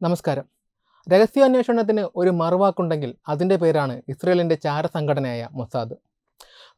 നമസ്കാരം. രഹസ്യാന്വേഷണത്തിന് ഒരു മറുവാക്കുണ്ടെങ്കിൽ അതിന്റെ പേരാണ് ഇസ്രയേലിന്റെ ചാരസംഘടനയായ മൊസാദ്.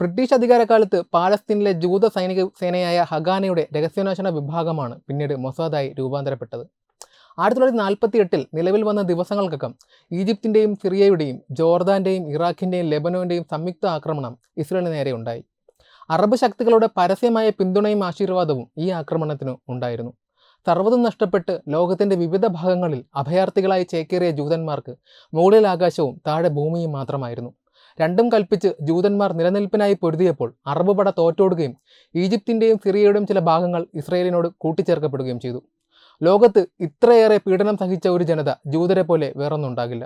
ബ്രിട്ടീഷ് അധികാരകാലത്ത് പാലസ്തീനിലെ ജൂത സൈനിക സേനയായ ഹഗാനയുടെ രഹസ്യാന്വേഷണ വിഭാഗമാണ് പിന്നീട് മൊസാദായി രൂപാന്തരപ്പെട്ടത്. ആയിരത്തി തൊള്ളായിരത്തി നാൽപ്പത്തി എട്ടിൽ നിലവിൽ വന്ന ദിവസങ്ങൾക്കകം ഈജിപ്തിന്റെയും സിറിയയുടെയും ജോർദാന്റെയും ഇറാഖിന്റെയും ലെബനോന്റെയും സംയുക്ത ആക്രമണം ഇസ്രയേലിന് നേരെ ഉണ്ടായി. അറബ് ശക്തികളുടെ പരസ്യമായ പിന്തുണയും ആശീർവാദവും ഈ ആക്രമണത്തിനു ഉണ്ടായിരുന്നു. സർവതും നഷ്ടപ്പെട്ട് ലോകത്തിന്റെ വിവിധ ഭാഗങ്ങളിൽ അഭയാർത്ഥികളായി ചേക്കേറിയ ജൂതന്മാർക്ക് മുകളിൽ ആകാശവും താഴെ ഭൂമിയും മാത്രമായിരുന്നു. രണ്ടും കൽപ്പിച്ച് ജൂതന്മാർ നിലനിൽപ്പിനായി പൊരുതിയപ്പോൾ അറബ് പട തോറ്റോടുകയും ഈജിപ്തിന്റെയും സിറിയയുടെയും ചില ഭാഗങ്ങൾ ഇസ്രയേലിനോട് കൂട്ടിച്ചേർക്കപ്പെടുകയും ചെയ്തു. ലോകത്ത് ഇത്രയേറെ പീഡനം സഹിച്ച ഒരു ജനത ജൂതരെ പോലെ വേറൊന്നുണ്ടാകില്ല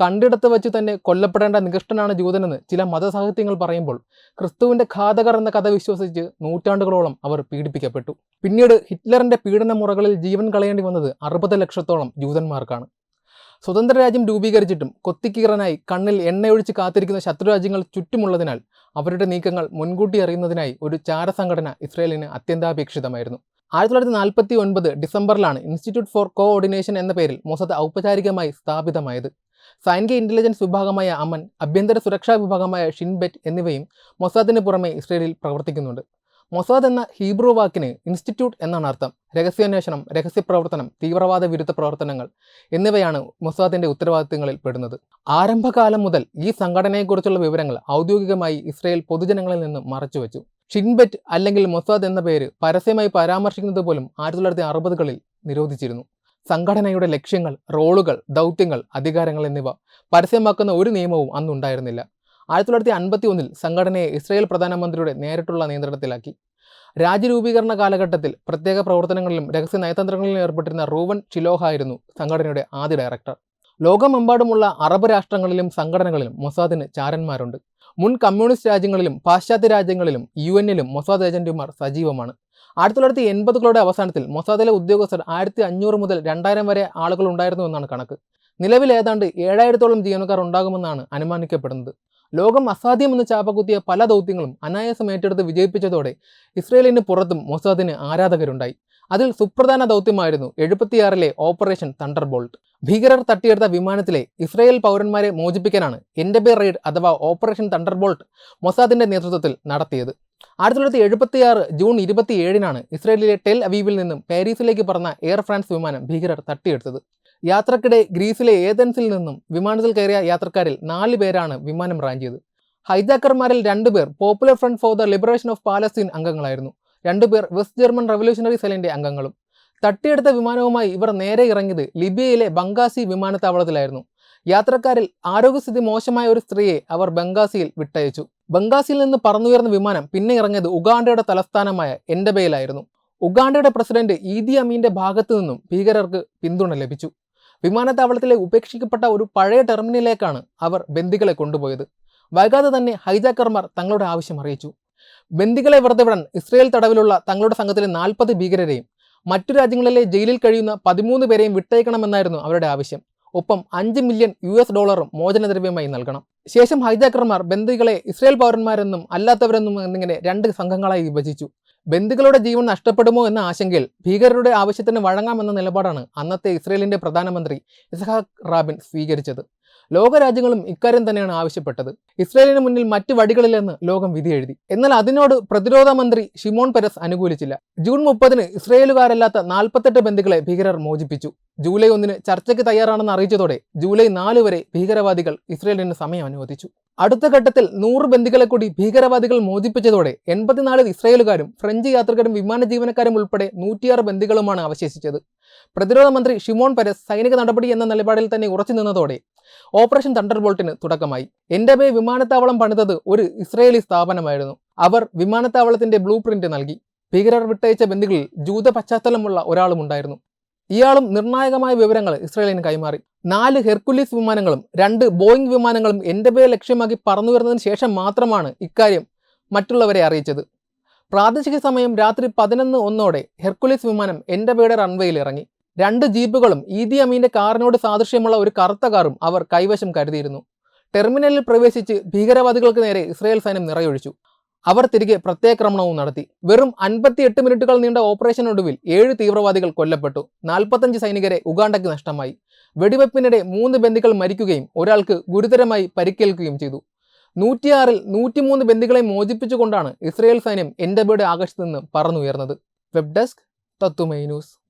കണ്ടിടത്ത് വെച്ച് തന്നെ കൊല്ലപ്പെടേണ്ട നികൃഷ്ടനാണ് ജൂതനെന്ന് ചില മതസാഹിത്യങ്ങൾ പറയുമ്പോൾ ക്രിസ്തുവിന്റെ ഘാതകർ എന്ന കഥ വിശ്വസിച്ച് നൂറ്റാണ്ടുകളോളം അവർ പീഡിപ്പിക്കപ്പെട്ടു. പിന്നീട് ഹിറ്റ്ലറിന്റെ പീഡന മുറകളിൽ ജീവൻ കളയേണ്ടി വന്നത് അറുപത് ലക്ഷത്തോളം ജൂതന്മാർക്കാണ്. സ്വതന്ത്ര രാജ്യം രൂപീകരിച്ചിട്ടും കൊത്തിക്കീറനായി കണ്ണിൽ എണ്ണയൊഴിച്ച് കാത്തിരിക്കുന്ന ശത്രുരാജ്യങ്ങൾ ചുറ്റുമുള്ളതിനാൽ അവരുടെ നീക്കങ്ങൾ മുൻകൂട്ടി അറിയുന്നതിനായി ഒരു ചാരസംഘടന ഇസ്രയേലിന് അത്യന്താപേക്ഷിതമായിരുന്നു. ആയിരത്തി തൊള്ളായിരത്തി നാൽപ്പത്തി ഒൻപത് ഡിസംബറിലാണ് ഇൻസ്റ്റിറ്റ്യൂട്ട് ഫോർ കോഓർഡിനേഷൻ എന്ന പേരിൽ മൊസദ് ഔപചാരികമായി സ്ഥാപിതമായത്. സൈനിക ഇന്റലിജൻസ് വിഭാഗമായ അമൻ ആഭ്യന്തര സുരക്ഷാ വിഭാഗമായ ഷിൻബെറ്റ് എന്നിവയും മൊസാദിന് പുറമെ ഇസ്രയേലിൽ പ്രവർത്തിക്കുന്നുണ്ട്. മൊസാദ് എന്ന ഹീബ്രു വാക്കിന് ഇൻസ്റ്റിറ്റ്യൂട്ട് എന്നാണ് അർത്ഥം. രഹസ്യാന്വേഷണം രഹസ്യപ്രവർത്തനം തീവ്രവാദ വിരുദ്ധ പ്രവർത്തനങ്ങൾ എന്നിവയാണ് മൊസാദിന്റെ ഉത്തരവാദിത്തങ്ങളിൽ പെടുന്നത്. ആരംഭകാലം മുതൽ ഈ സംഘടനയെക്കുറിച്ചുള്ള വിവരങ്ങൾ ഔദ്യോഗികമായി ഇസ്രയേൽ പൊതുജനങ്ങളിൽ നിന്ന് മറച്ചുവെച്ചു. ഷിൻബെറ്റ് അല്ലെങ്കിൽ മൊസാദ് എന്ന പേര് പരസ്യമായി പരാമർശിക്കുന്നത് പോലും ആയിരത്തി തൊള്ളായിരത്തി അറുപതുകളിൽ നിരോധിച്ചിരുന്നു. സംഘടനയുടെ ലക്ഷ്യങ്ങൾ റോളുകൾ ദൗത്യങ്ങൾ അധികാരങ്ങൾ എന്നിവ പരസ്യമാക്കുന്ന ഒരു നിയമവും അന്നുണ്ടായിരുന്നില്ല. ആയിരത്തി തൊള്ളായിരത്തി അൻപത്തി ഒന്നിൽ സംഘടനയെ ഇസ്രായേൽ പ്രധാനമന്ത്രിയുടെ നേരിട്ടുള്ള നിയന്ത്രണത്തിലാക്കി. രാജ്യരൂപീകരണ കാലഘട്ടത്തിൽ പ്രത്യേക പ്രവർത്തനങ്ങളിലും രഹസ്യ നയതന്ത്രങ്ങളിലും ഏർപ്പെട്ടിരുന്ന റൂവൻ ചിലോഹ ആയിരുന്നു സംഘടനയുടെ ആദ്യ ഡയറക്ടർ. ലോകമെമ്പാടുമുള്ള അറബ് രാഷ്ട്രങ്ങളിലും സംഘടനകളിലും മൊസാദിന് ചാരന്മാരുണ്ട്. മുൻ കമ്മ്യൂണിസ്റ്റ് രാജ്യങ്ങളിലും പാശ്ചാത്യ രാജ്യങ്ങളിലും യു എന്നിലും മൊസാദ് ഏജന്റുമാർ സജീവമാണ്. ആയിരത്തി തൊള്ളായിരത്തി എൺപതുകളുടെ അവസാനത്തിൽ മൊസാദിലെ ഉദ്യോഗസ്ഥർ ആയിരത്തി അഞ്ഞൂറ് മുതൽ രണ്ടായിരം വരെ ആളുകൾ ഉണ്ടായിരുന്നു എന്നാണ് കണക്ക്. നിലവിൽ ഏതാണ്ട് ഏഴായിരത്തോളം ജീവനക്കാർ ഉണ്ടാകുമെന്നാണ് അനുമാനിക്കപ്പെടുന്നത്. ലോകം അസാധ്യമെന്ന് ചാപ്പകുത്തിയ പല ദൗത്യങ്ങളും അനായാസം ഏറ്റെടുത്ത് വിജയിപ്പിച്ചതോടെ ഇസ്രയേലിന് പുറത്തും മൊസാദിന് ആരാധകരുണ്ടായി. അതിൽ സുപ്രധാന ദൗത്യമായിരുന്നു എഴുപത്തിയാറിലെ ഓപ്പറേഷൻ തണ്ടർബോൾട്ട്. ഭീകരർ തട്ടിയെടുത്ത വിമാനത്തിലെ ഇസ്രയേൽ പൗരന്മാരെ മോചിപ്പിക്കാനാണ് എൻഡബി റെയ്ഡ് അഥവാ ഓപ്പറേഷൻ തണ്ടർബോൾട്ട് മൊസാദിന്റെ നേതൃത്വത്തിൽ നടത്തിയത്. ആയിരത്തി തൊള്ളായിരത്തി എഴുപത്തിയാറ് ജൂൺ ഇരുപത്തി ഏഴിനാണ് ഇസ്രയേലിലെ ടെൽ അവീവിൽ നിന്നും പാരീസിലേക്ക് പറന്ന എയർ ഫ്രാൻസ് വിമാനം ഭീകരർ തട്ടിയെടുത്തത്. യാത്രക്കിടെ ഗ്രീസിലെ ഏതൻസിൽ നിന്നും വിമാനത്തിൽ കയറിയ യാത്രക്കാരിൽ നാല് പേരാണ് വിമാനം റാഞ്ചിയത് ഹൈജാക്കർമാരിൽ രണ്ടുപേർ Popular Front for the Liberation of Palestine അംഗങ്ങളായിരുന്നു. രണ്ടുപേർ വെസ്റ്റ് ജർമ്മൻ റവല്യൂഷണറി സെല്ലിന്റെ അംഗങ്ങളും. തട്ടിയെടുത്ത വിമാനവുമായി ഇവർ നേരെ ഇറങ്ങിയത് ലിബിയയിലെ ബംഗാസി വിമാനത്താവളത്തിലായിരുന്നു. യാത്രക്കാരിൽ ആരോഗ്യസ്ഥിതി മോശമായ ഒരു സ്ത്രീയെ അവർ ബംഗാസിയിൽ വിട്ടയച്ചു. ബംഗാസിയിൽ നിന്ന് പറന്നുയർന്ന വിമാനം പിന്നെ ഇറങ്ങിയത് ഉഗാണ്ടയുടെ തലസ്ഥാനമായ എൻഡബയിലായിരുന്നു. ഉഗാണ്ടയുടെ പ്രസിഡന്റ് ഈദി അമീന്റെ ഭാഗത്തു നിന്നും ഭീകരർക്ക് പിന്തുണ ലഭിച്ചു. വിമാനത്താവളത്തിലെ ഉപേക്ഷിക്കപ്പെട്ട ഒരു പഴയ ടെർമിനലിലേക്കാണ് അവർ ബന്ദികളെ കൊണ്ടുപോയത്. വൈകാതെ തന്നെ ഹൈജാക്കർമാർ തങ്ങളുടെ ആവശ്യം അറിയിച്ചു. ബന്ദികളെ വെറുതെ വിടാൻ ഇസ്രയേൽ തടവിലുള്ള തങ്ങളുടെ സംഘത്തിലെ നാൽപ്പത് ഭീകരരെയും മറ്റു രാജ്യങ്ങളിലെ ജയിലിൽ കഴിയുന്ന പതിമൂന്ന് പേരെയും വിട്ടയക്കണമെന്നായിരുന്നു അവരുടെ ആവശ്യം. ഒപ്പം അഞ്ച് മില്യൺ യു ഡോളറും മോചനദ്രവ്യമായി നൽകണം. ശേഷം ഹൈജാക്കർമാർ ബന്ദികളെ ഇസ്രയേൽ പൗരന്മാരെന്നും അല്ലാത്തവരെന്നും എന്നിങ്ങനെ രണ്ട് സംഘങ്ങളായി വിഭജിച്ചു. ബന്ദികളുടെ ജീവൻ നഷ്ടപ്പെടുമോ എന്ന ആശങ്കയിൽ ഭീകരരുടെ ആവശ്യത്തിന് വഴങ്ങാമെന്ന നിലപാടാണ് അന്നത്തെ ഇസ്രയേലിന്റെ പ്രധാനമന്ത്രി ഇസഹാഖ് റാബിൻ സ്വീകരിച്ചത്. ലോകരാജ്യങ്ങളും ഇക്കാര്യം തന്നെയാണ് ആവശ്യപ്പെട്ടത്. ഇസ്രായേലിന് മുന്നിൽ മറ്റു വടികളില്ലെന്ന് ലോകം വിധി എഴുതി എന്നാൽ അതിനോട് പ്രതിരോധ മന്ത്രി ഷിമോൺ പെരസ് അനുകൂലിച്ചില്ല. ജൂൺ മുപ്പതിന് ഇസ്രയേലുകാരല്ലാത്ത നാൽപ്പത്തെട്ട് ബന്ധുക്കളെ ഭീകരർ മോചിപ്പിച്ചു. ജൂലൈ ഒന്നിന് ചർച്ചയ്ക്ക് തയ്യാറാണെന്ന് അറിയിച്ചതോടെ ജൂലൈ നാല് വരെ ഭീകരവാദികൾ ഇസ്രയേലിന് സമയം അനുവദിച്ചു. അടുത്ത ഘട്ടത്തിൽ നൂറ് ബന്ദികളെ കൂടി ഭീകരവാദികൾ മോചിപ്പിച്ചതോടെ എൺപത്തിനാല് ഇസ്രയേലുകാരും ഫ്രഞ്ച് യാത്രികരും വിമാന ജീവനക്കാരും ഉൾപ്പെടെ നൂറ്റിയാറ് ബന്ദികളുമാണ് അവശേഷിച്ചത്. പ്രതിരോധ മന്ത്രി ഷിമോൺ പെരസ് സൈനിക നടപടി എന്ന നിലപാടിൽ തന്നെ ഉറച്ചു നിന്നതോടെ ഓപ്പറേഷൻ തണ്ടർബോൾട്ടിന് തുടക്കമായി. എൻഡബെ വിമാനത്താവളം പണിതത് ഒരു ഇസ്രയേലി സ്ഥാപനമായിരുന്നു. അവർ വിമാനത്താവളത്തിന്റെ ബ്ലൂ പ്രിന്റ് നൽകി. ഭീകരർ വിട്ടയച്ച ബന്ധുക്കളിൽ ജൂത പശ്ചാത്തലമുള്ള ഒരാളും ഉണ്ടായിരുന്നു. ഇയാളും നിർണായകമായ വിവരങ്ങൾ ഇസ്രയേലിന് കൈമാറി. നാല് ഹെർക്കുലീസ് വിമാനങ്ങളും രണ്ട് ബോയിങ് വിമാനങ്ങളും എൻഡബയെ ലക്ഷ്യമാക്കി പറന്നുയർന്നതിന് ശേഷം മാത്രമാണ് ഇക്കാര്യം മറ്റുള്ളവരെ അറിയിച്ചത്. പ്രാദേശിക സമയം രാത്രി പതിനൊന്ന് ഒന്നോടെ ഹെർക്കുലീസ് വിമാനം എൻഡബയുടെ റൺവേയിൽ ഇറങ്ങി. രണ്ട് ജീപ്പുകളും ഈദി അമീന്റെ കാറിനോട് സാദൃശ്യമുള്ള ഒരു കറുത്ത കാറും അവർ കൈവശം കരുതിയിരുന്നു. ടെർമിനലിൽ പ്രവേശിച്ച് ഭീകരവാദികൾക്ക് നേരെ ഇസ്രായേൽ സൈന്യം നിറയൊഴിച്ചു. അവർ തിരികെ പ്രത്യാക്രമണവും നടത്തി. വെറും അൻപത്തിയെട്ട് മിനിറ്റുകൾ നീണ്ട ഓപ്പറേഷനൊടുവിൽ ഏഴ് തീവ്രവാദികൾ കൊല്ലപ്പെട്ടു. നാൽപ്പത്തഞ്ച് സൈനികരെ ഉഗാണ്ടയ്ക്ക് നഷ്ടമായി. വെടിവെപ്പിനിടെ മൂന്ന് ബന്ദികൾ മരിക്കുകയും ഒരാൾക്ക് ഗുരുതരമായി പരിക്കേൽക്കുകയും ചെയ്തു. നൂറ്റിയാറിൽ നൂറ്റിമൂന്ന് ബന്ദികളെ മോചിപ്പിച്ചുകൊണ്ടാണ് ഇസ്രയേൽ സൈന്യം എൻഡബയുടെ ആകാശത്ത് നിന്ന് പറന്നുയർന്നത്. വെബ് ഡെസ്ക് തത്തുമൈ ന്യൂസ്.